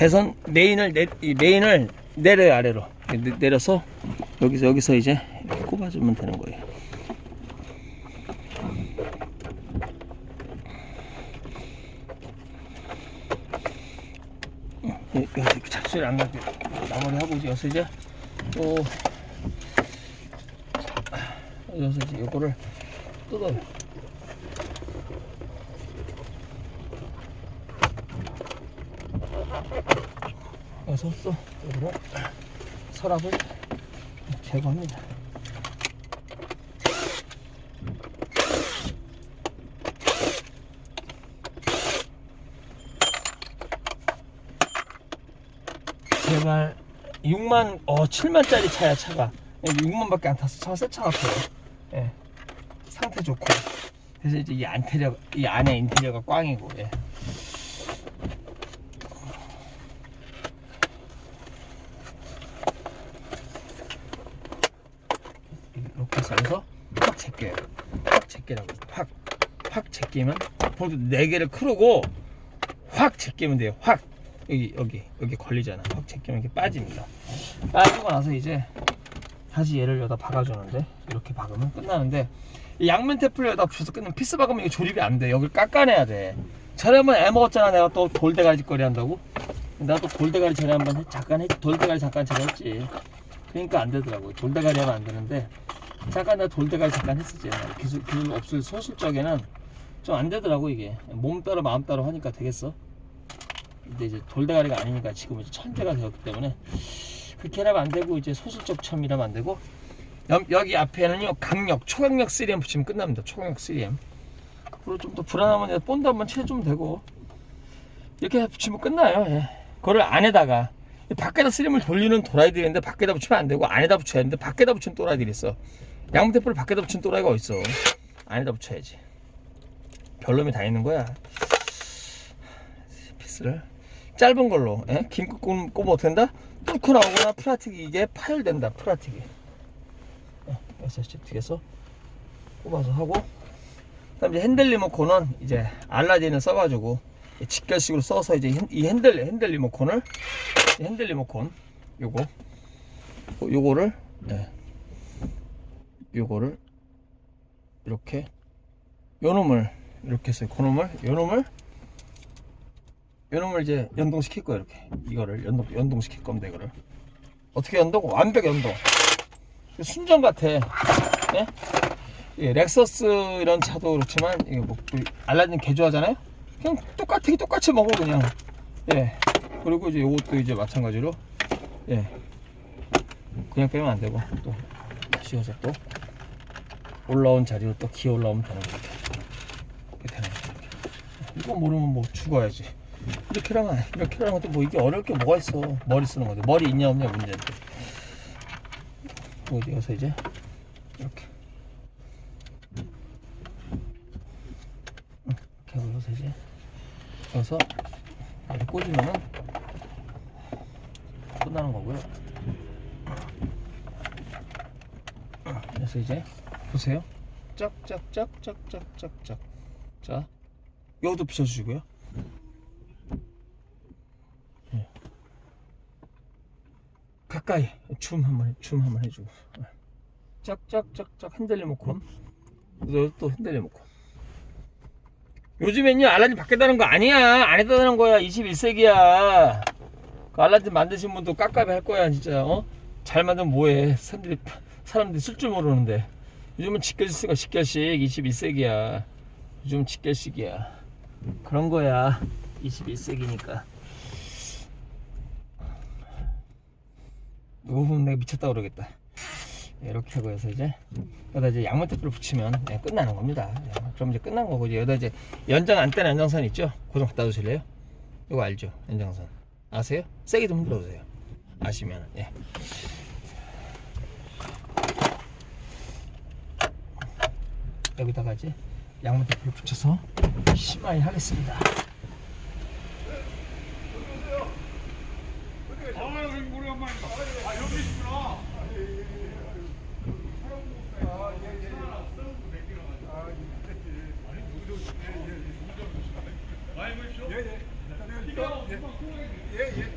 배선 메인을 내, 이 메인을 내려요 아래로 내, 내려서 여기서 여기서 이제 꼽아주면 되는 거예요. 잡소리 안 나게 마무리하고 이제 여기서 이제 또 여기서 이제 요거를 뜯어요. 여기서 또 요거를 서랍을 제거합니다. 제발 6만 어 7만짜리 차야 차가. 6만밖에 안 탔어 차가 새차 같아요. 예. 상태 좋고. 그래서 이제 이 안테리어 이 안에 인테리어가 꽝이고 예. 여기서 확 제껴요. 확 제끼라고. 확 확 제끼면 볼도 4개를 크르고 확 제끼면 돼요. 확. 여기 여기 여기 걸리잖아 확 제끼면 이렇게 빠집니다. 빠지고 나서 이제 다시 얘를 여기다 박아주는데 이렇게 박으면 끝나는데 이 양면 테프를 여기다 붙여서 끊는 피스 박으면 이게 조립이 안 돼. 여기를 깎아내야 돼. 전에 한번 애 먹었잖아. 내가 또 돌대가리 짓거리 한다고? 나도 돌대가리 전에 한번 했- 잠깐 했 돌대가리 잠깐 제가 했지. 그러니까 안 되더라고 돌대가리 하면 안 되는데 잠깐 내가 돌대가리 잠깐 했었지. 기술, 기술 없을 소실 적에는 좀 안 되더라고 이게. 몸 따로 마음 따로 하니까 되겠어. 근데 이제 돌대가리가 아니니까 지금 이제 천재가 되었기 때문에 그렇게 하면 안 되고 이제 소실적 첨이라면 안 되고. 여, 여기 앞에는요 강력 초강력 3M 붙이면 끝납니다. 초강력 3M 그리고 좀 더 불안하면 본드 한번 채주면 되고. 이렇게 붙이면 끝나요 예. 그거를 안에다가. 밖에다 3M을 돌리는 도라이들이 있는데 밖에다 붙이면 안 되고 안에다 붙여야 되는데 밖에다 붙이는 또라이들이 있어 양테프를 밖에다 붙이는 또라이가 어딨어? 안에다 붙여야지. 별놈이 다 있는 거야. 피스를. 짧은 걸로 예? 긴거 꼽으면 어떻게 된다? 뚫고 나오거나 프라틱이 이게 파열된다 프라틱이. 예, 그래서 뒤에서 꼽아서 하고. 그다음 이제 핸들 리모컨은 이제 알라딘을 써가지고 이 직결식으로 써서 이제 핸- 이 핸들 핸들 리모컨을 이 핸들 리모컨 요거. 요거를 예, 요거를 이렇게 요 놈을 이렇게 해서 그 놈을 요 놈을 요놈을 이제 연동시킬 거예요 이렇게. 이거를 연동 연동시킬 겁니다 이거를. 어떻게 연동? 완벽 연동. 순정 같아. 예? 예, 렉서스 이런 차도 그렇지만 이게 뭐 알라딘 개조하잖아요? 그냥 똑같이 똑같이 먹어 그냥. 예. 그리고 이제 요것도 이제 마찬가지로 예. 그냥 빼면 안 되고 또 씌워서 또 올라온 자리로 또 기어 올라오면 되는 거죠. 이렇게 되는 거죠. 이거 모르면 뭐 죽어야지. 이렇게 하면 이렇게 하는 것도 뭐 이게 어려울 게 뭐가 있어. 머리 쓰는 건데. 머리 있냐 없냐 문제인데. 뭐 이제 여기서 이제 이렇게. 응, 이렇게 여기서 이제 여기서 이렇게 꽂으면은 끝나는 거고요. 그래서 이제 보세요. 짝짝짝짝짝짝짝. 자 여기도 붙여주시고요. 가까이 줌 한번 줌 한번 해주고. 짝짝짝짝 핸들 리모컨 또 핸들 리모컨 요즘엔요 알라딘 밖에 다는 거 아니야. 안에다 다는 거야. 21세기야. 그 알라딘 만드신 분도 깝깝해 할 거야 진짜. 어? 잘 만들면 뭐해. 사람들이 사람들이 쓸 줄 모르는데 요즘은 직결식가 직결식 21세기야 요즘 직결식이야 그런 거야 21세기니까 이거 보면 내가 미쳤다 그러겠다. 예, 이렇게 하고 해서 이제 여기다 이제 양면 테프를 붙이면 예, 끝나는 겁니다. 예, 그럼 이제 끝난 거고 이제 여기다 이제 연장 안 떼는 연장선 있죠? 고정 갖다 주실래요? 이거 알죠? 연장선 아세요? 세게 좀 흔들어 주세요. 아시면 예. 여기다가 이제 양면 테프를 붙여서 심하게 하겠습니다. 아. 예, 예.